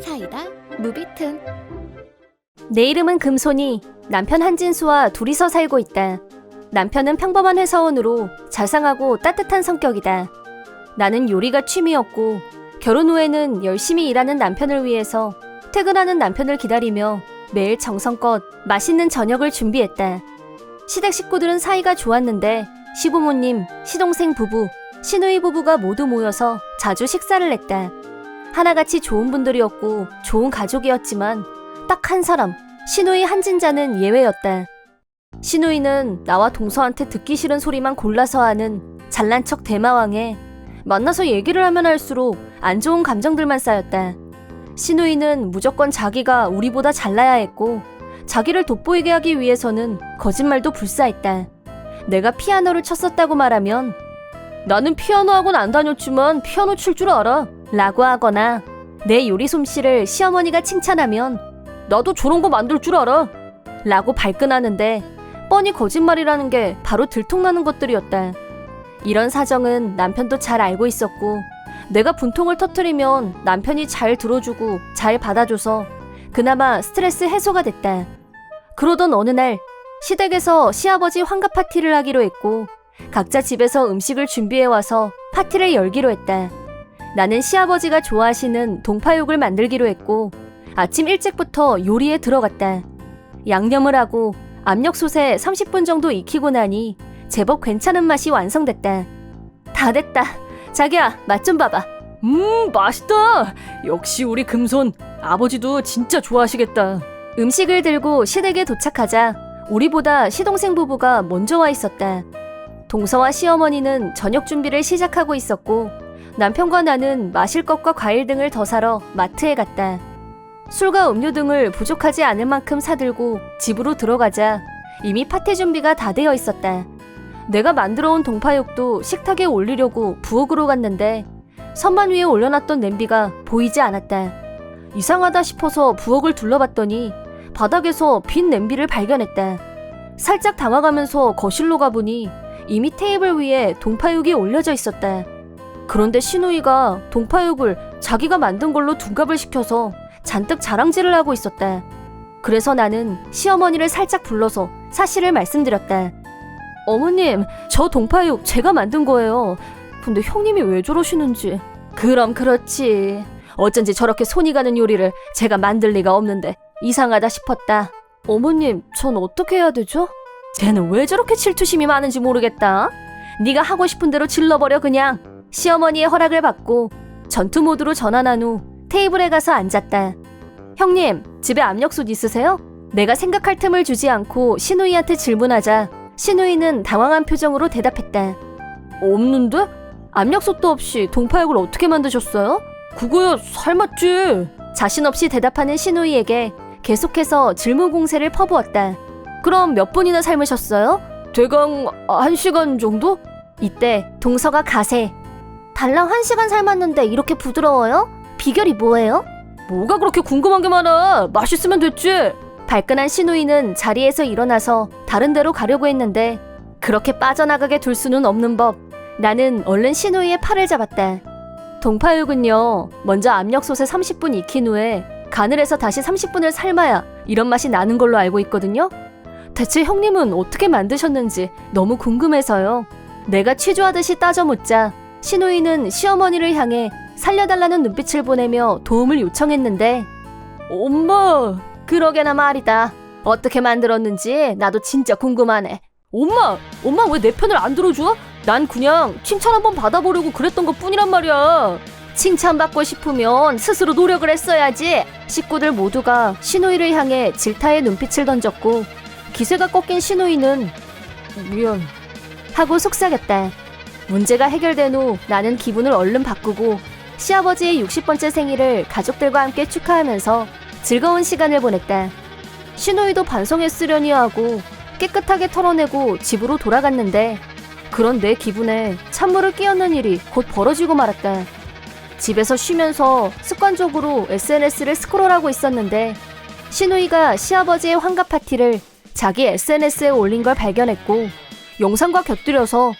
사이다 무비튼 내 이름은 금손이 남편 한진수와 둘이서 살고 있다. 남편은 평범한 회사원으로 자상하고 따뜻한 성격이다. 나는 요리가 취미였고 결혼 후에는 열심히 일하는 남편을 위해서 퇴근하는 남편을 기다리며 매일 정성껏 맛있는 저녁을 준비했다. 시댁 식구들은 사이가 좋았는데 시부모님, 시동생 부부, 시누이 부부가 모두 모여서 자주 식사를 했다. 하나같이 좋은 분들이었고 좋은 가족이었지만 딱 한 사람, 시누이 한진자는 예외였다. 시누이는 나와 동서한테 듣기 싫은 소리만 골라서 하는 잘난 척 대마왕에 만나서 얘기를 하면 할수록 안 좋은 감정들만 쌓였다. 시누이는 무조건 자기가 우리보다 잘나야 했고 자기를 돋보이게 하기 위해서는 거짓말도 불사했다. 내가 피아노를 쳤었다고 말하면 나는 피아노 학원 안 다녔지만 피아노 칠 줄 알아 라고 하거나 내 요리 솜씨를 시어머니가 칭찬하면 나도 저런 거 만들 줄 알아 라고 발끈하는데 뻔히 거짓말이라는 게 바로 들통나는 것들이었다. 이런 사정은 남편도 잘 알고 있었고 내가 분통을 터트리면 남편이 잘 들어주고 잘 받아줘서 그나마 스트레스 해소가 됐다. 그러던 어느 날 시댁에서 시아버지 환갑 파티를 하기로 했고 각자 집에서 음식을 준비해 와서 파티를 열기로 했다. 나는 시아버지가 좋아하시는 동파육을 만들기로 했고 아침 일찍부터 요리에 들어갔다. 양념을 하고 압력솥에 30분 정도 익히고 나니 제법 괜찮은 맛이 완성됐다. 다 됐다. 자기야, 맛 좀 봐봐. 음, 맛있다. 역시 우리 금손. 아버지도 진짜 좋아하시겠다. 음식을 들고 시댁에 도착하자 우리보다 시동생 부부가 먼저 와 있었다. 동서와 시어머니는 저녁 준비를 시작하고 있었고 남편과 나는 마실 것과 과일 등을 더 사러 마트에 갔다. 술과 음료 등을 부족하지 않을 만큼 사들고 집으로 들어가자 이미 파티 준비가 다 되어 있었다. 내가 만들어 온 동파육도 식탁에 올리려고 부엌으로 갔는데 선반 위에 올려놨던 냄비가 보이지 않았다. 이상하다 싶어서 부엌을 둘러봤더니 바닥에서 빈 냄비를 발견했다. 살짝 당황하면서 거실로 가보니 이미 테이블 위에 동파육이 올려져 있었다. 그런데 신우이가 동파육을 자기가 만든 걸로 둔갑을 시켜서 잔뜩 자랑질을 하고 있었다. 그래서 나는 시어머니를 살짝 불러서 사실을 말씀드렸다. 어머님, 저 동파육 제가 만든 거예요. 근데 형님이 왜 저러시는지. 그럼 그렇지. 어쩐지 저렇게 손이 가는 요리를 제가 만들 리가 없는데 이상하다 싶었다. 어머님, 전 어떻게 해야 되죠? 쟤는 왜 저렇게 질투심이 많은지 모르겠다. 네가 하고 싶은 대로 질러버려 그냥. 시어머니의 허락을 받고 전투 모드로 전환한 후 테이블에 가서 앉았다. 형님, 집에 압력솥 있으세요? 내가 생각할 틈을 주지 않고 신우이한테 질문하자 신우이는 당황한 표정으로 대답했다. 없는데? 압력솥도 없이 동파육을 어떻게 만드셨어요? 그거야 삶았지. 자신 없이 대답하는 신우이에게 계속해서 질문 공세를 퍼부었다. 그럼 몇 분이나 삶으셨어요? 대강 한 시간 정도? 이때 동서가 가세. 달랑 한 시간 삶았는데 이렇게 부드러워요? 비결이 뭐예요? 뭐가 그렇게 궁금한 게 많아? 맛있으면 됐지. 발끈한 신우이는 자리에서 일어나서 다른 데로 가려고 했는데 그렇게 빠져나가게 둘 수는 없는 법. 나는 얼른 신우이의 팔을 잡았다. 동파육은요, 먼저 압력솥에 30분 익힌 후에 간을 해서 다시 30분을 삶아야 이런 맛이 나는 걸로 알고 있거든요. 대체 형님은 어떻게 만드셨는지 너무 궁금해서요. 내가 취조하듯이 따져 묻자 신우이는 시어머니를 향해 살려달라는 눈빛을 보내며 도움을 요청했는데 엄마 그러게나 말이다. 어떻게 만들었는지 나도 진짜 궁금하네. 엄마 엄마 왜 내 편을 안 들어줘? 난 그냥 칭찬 한번 받아보려고 그랬던 것 뿐이란 말이야. 칭찬받고 싶으면 스스로 노력을 했어야지 식구들 모두가 신우이를 향해 질타의 눈빛을 던졌고 기세가 꺾인 신우이는 미안. 하고 속삭였다 문제가 해결된 후 나는 기분을 얼른 바꾸고 시아버지의 60번째 생일을 가족들과 함께 축하하면서 즐거운 시간을 보냈다. 신우이도 반성했으려니 하고 깨끗하게 털어내고 집으로 돌아갔는데 그런 내 기분에 찬물을 끼얹는 일이 곧 벌어지고 말았다. 집에서 쉬면서 습관적으로 SNS를 스크롤하고 있었는데 신우이가 시아버지의 환갑 파티를 자기 SNS에 올린 걸 발견했고 영상과 곁들여서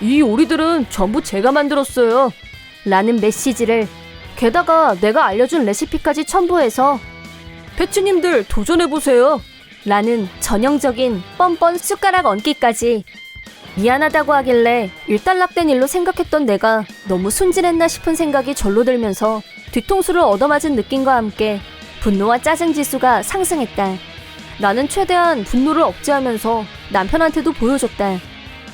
이 오리들은 전부 제가 만들었어요. 라는 메시지를 게다가 내가 알려준 레시피까지 첨부해서 배추님들 도전해보세요. 라는 전형적인 뻔뻔 숟가락 얹기까지 미안하다고 하길래 일단락된 일로 생각했던 내가 너무 순진했나 싶은 생각이 절로 들면서 뒤통수를 얻어맞은 느낌과 함께 분노와 짜증 지수가 상승했다. 나는 최대한 분노를 억제하면서 남편한테도 보여줬다.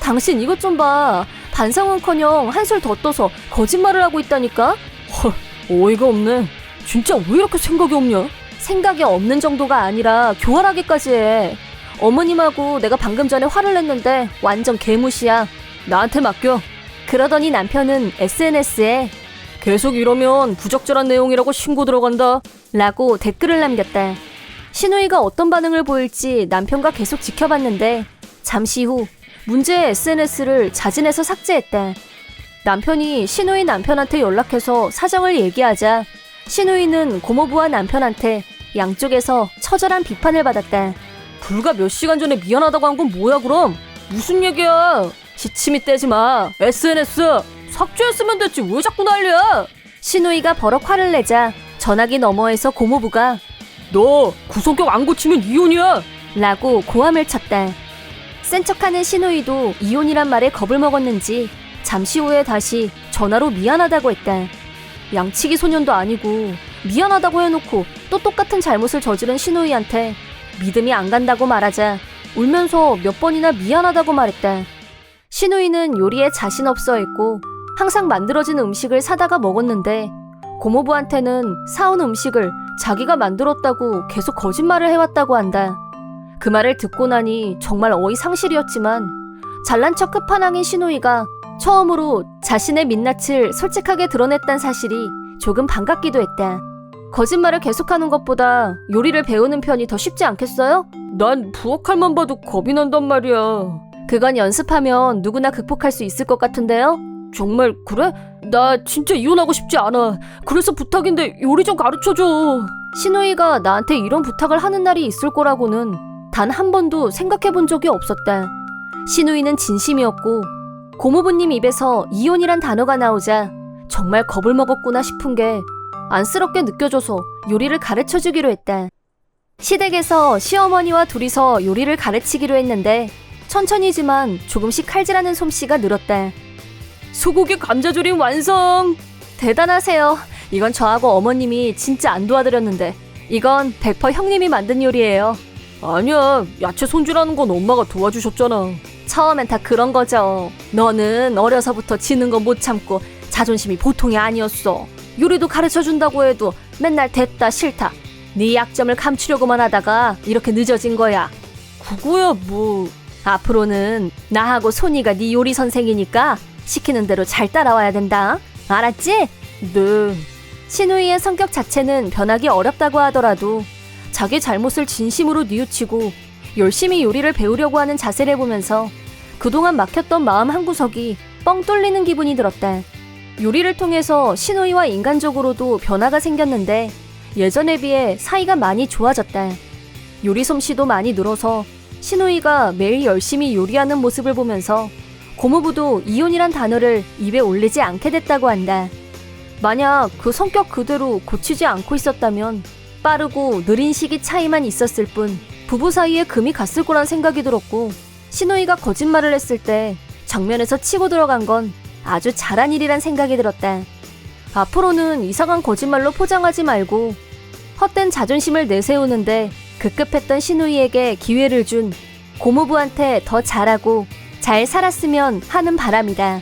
당신 이것 좀 봐. 반성은커녕 한술 더 떠서 거짓말을 하고 있다니까? 헐, 어이가 없네. 진짜 왜 이렇게 생각이 없냐? 생각이 없는 정도가 아니라 교활하게까지 해. 어머님하고 내가 방금 전에 화를 냈는데 완전 개무시야. 나한테 맡겨. 그러더니 남편은 SNS에 계속 이러면 부적절한 내용이라고 신고 들어간다. 라고 댓글을 남겼다. 신우이가 어떤 반응을 보일지 남편과 계속 지켜봤는데 잠시 후 문제의 SNS를 자진해서 삭제했다. 남편이 신우이 남편한테 연락해서 사정을 얘기하자 신우이는 고모부와 남편한테 양쪽에서 처절한 비판을 받았다. 불과 몇 시간 전에 미안하다고 한 건 뭐야 그럼? 무슨 얘기야? 시침이 떼지 마. SNS 삭제했으면 됐지 왜 자꾸 난리야? 신우이가 버럭 화를 내자 전화기 너머에서 고모부가 너 구속력 안 고치면 이혼이야. 라고 고함을 쳤다. 센 척하는 신우이도 이혼이란 말에 겁을 먹었는지 잠시 후에 다시 전화로 미안하다고 했다. 양치기 소년도 아니고 미안하다고 해놓고 또 똑같은 잘못을 저지른 신우이한테 믿음이 안 간다고 말하자 울면서 몇 번이나 미안하다고 말했다. 신우이는 요리에 자신 없어 했고 항상 만들어진 음식을 사다가 먹었는데 고모부한테는 사온 음식을 자기가 만들었다고 계속 거짓말을 해왔다고 한다. 그 말을 듣고 나니 정말 어이상실이었지만 잘난 척 끝판왕인 신우이가 처음으로 자신의 민낯을 솔직하게 드러냈단 사실이 조금 반갑기도 했다. 거짓말을 계속하는 것보다 요리를 배우는 편이 더 쉽지 않겠어요? 난 부엌할만 봐도 겁이 난단 말이야. 그건 연습하면 누구나 극복할 수 있을 것 같은데요? 정말 그래? 나 진짜 이혼하고 싶지 않아. 그래서 부탁인데 요리 좀 가르쳐줘. 신우이가 나한테 이런 부탁을 하는 날이 있을 거라고는 단 한 번도 생각해 본 적이 없었다. 신우이는 진심이었고 고모부님 입에서 이혼이란 단어가 나오자 정말 겁을 먹었구나 싶은 게 안쓰럽게 느껴져서 요리를 가르쳐 주기로 했다. 시댁에서 시어머니와 둘이서 요리를 가르치기로 했는데 천천히지만 조금씩 칼질하는 솜씨가 늘었다. 소고기 감자조림 완성! 대단하세요. 이건 저하고 어머님이 진짜 안 도와드렸는데 이건 100% 형님이 만든 요리예요. 아니야, 야채 손질하는 건 엄마가 도와주셨잖아. 처음엔 다 그런 거죠. 너는 어려서부터 지는 거 못 참고 자존심이 보통이 아니었어. 요리도 가르쳐 준다고 해도 맨날 됐다 싫다. 네 약점을 감추려고만 하다가 이렇게 늦어진 거야. 그거야 뭐. 앞으로는 나하고 손이가 네 요리 선생이니까 시키는 대로 잘 따라와야 된다. 알았지? 네. 신우이의 성격 자체는 변하기 어렵다고 하더라도 자기 잘못을 진심으로 뉘우치고 열심히 요리를 배우려고 하는 자세를 보면서 그동안 막혔던 마음 한구석이 뻥 뚫리는 기분이 들었다. 요리를 통해서 신우이와 인간적으로도 변화가 생겼는데 예전에 비해 사이가 많이 좋아졌다. 요리 솜씨도 많이 늘어서 신우이가 매일 열심히 요리하는 모습을 보면서 고모부도 이혼이란 단어를 입에 올리지 않게 됐다고 한다. 만약 그 성격 그대로 고치지 않고 있었다면 빠르고 느린 시기 차이만 있었을 뿐 부부 사이에 금이 갔을 거란 생각이 들었고 신우이가 거짓말을 했을 때 정면에서 치고 들어간 건 아주 잘한 일이란 생각이 들었다. 앞으로는 이상한 거짓말로 포장하지 말고 헛된 자존심을 내세우는데 급급했던 신우이에게 기회를 준 고모부한테 더 잘하고 잘 살았으면 하는 바람이다.